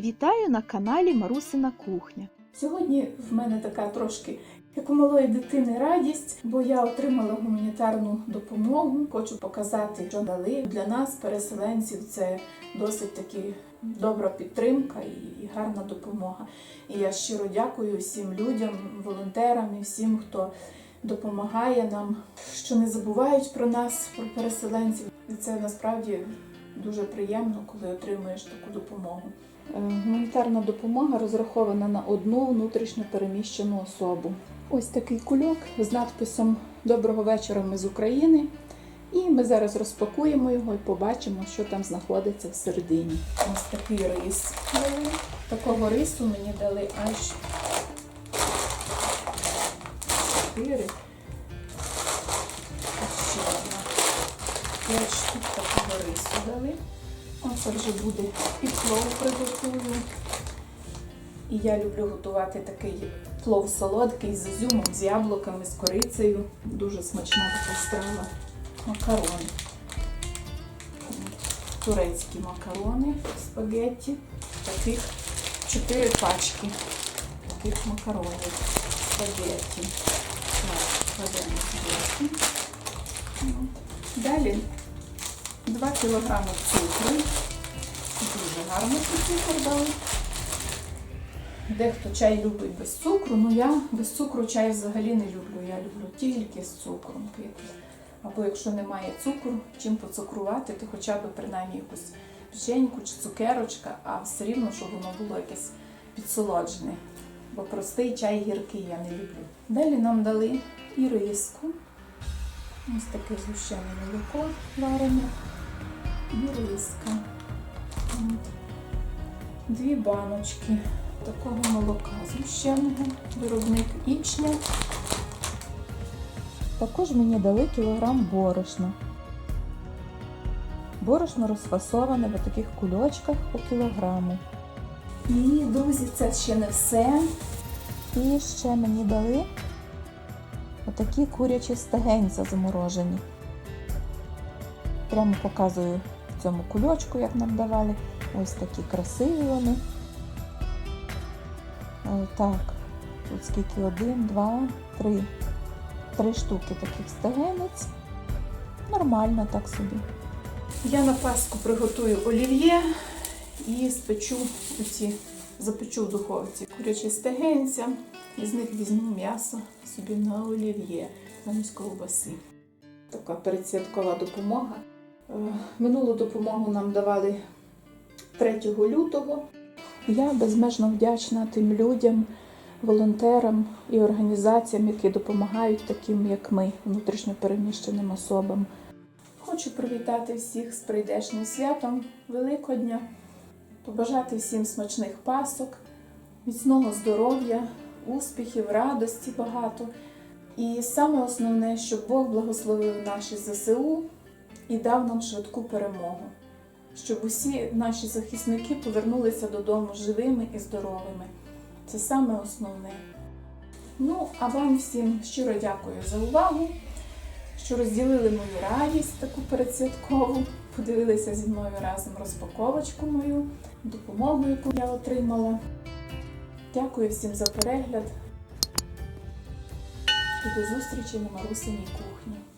Вітаю на каналі Марусина Кухня. Сьогодні в мене така трошки, як у малої дитини, радість, бо я отримала гуманітарну допомогу. Хочу показати, що дали для нас, переселенців, це досить таки добра підтримка і гарна допомога. І я щиро дякую всім людям, волонтерам і всім, хто допомагає нам, що не забувають про нас, про переселенців. Це насправді дуже приємно, коли отримуєш таку допомогу. Е, Гуманітарна допомога розрахована на одну внутрішньо переміщену особу. Ось такий кульок з надписом Доброго вечора, ми з України. І ми зараз розпакуємо його і побачимо, що там знаходиться всередині. Ось такий рис. Такого рису мені дали аж 4. 5 штук такого рису дали. Оце вже буде і плов приготую. І я люблю готувати такий плов солодкий з ізюмом, з яблуками, з корицею. Дуже смачна така страва. Макарони. Турецькі макарони, спагетті. Таких 4 пачки таких макаронів. Спагетті. Так, кладемо. Далі 2 кг цукру. Дуже гарно цукор дали. Дехто чай любить без цукру, але я без цукру чай взагалі не люблю. Я люблю тільки з цукром пити. Або якщо немає цукру, чим поцукрувати, то хоча б принаймні якусь печеньку чи цукерочка, а все рівно, щоб воно було якесь підсолоджене. Бо простий чай гіркий я не люблю. Далі нам дали і риску. Ось таке згущене молоко варене і Дві баночки такого молока згущеного, виробник ічня. Також мені дали кілограм борошна. Борошно розфасоване в таких кульочках по кілограму. І, друзі, це ще не все. І ще мені дали отакі курячі стегенця заморожені. Прямо показую цьому кульочку, як нам давали. Ось такі красиві вони. Е, Так, тут скільки? Один, два, три. Три штуки таких стегенець. Нормально так собі. Я на Пасху приготую олів'є і спечу оці, запечу в духовці курячі стегенця. Із них візьму м'ясо собі на олів'є замість ковбаси. Така передсвяткова допомога. Е, Минулу допомогу нам давали 3 лютого. Я безмежно вдячна тим людям, волонтерам і організаціям, які допомагають таким, як ми, внутрішньо переміщеним особам. Хочу привітати всіх з прийдешнім святом Великодня, побажати всім смачних пасок, міцного здоров'я, успіхів, радості багато. І саме основне, щоб Бог благословив наші ЗСУ і дав нам швидку перемогу, щоб усі наші захисники повернулися додому живими і здоровими. Це саме основне. Ну, а вам всім щиро дякую за увагу, що розділили мою радість таку передсвяткову, подивилися зі мною разом розпаковочку мою, допомогу, яку я отримала. Дякую всім за перегляд і до зустрічі на Марусиній кухні.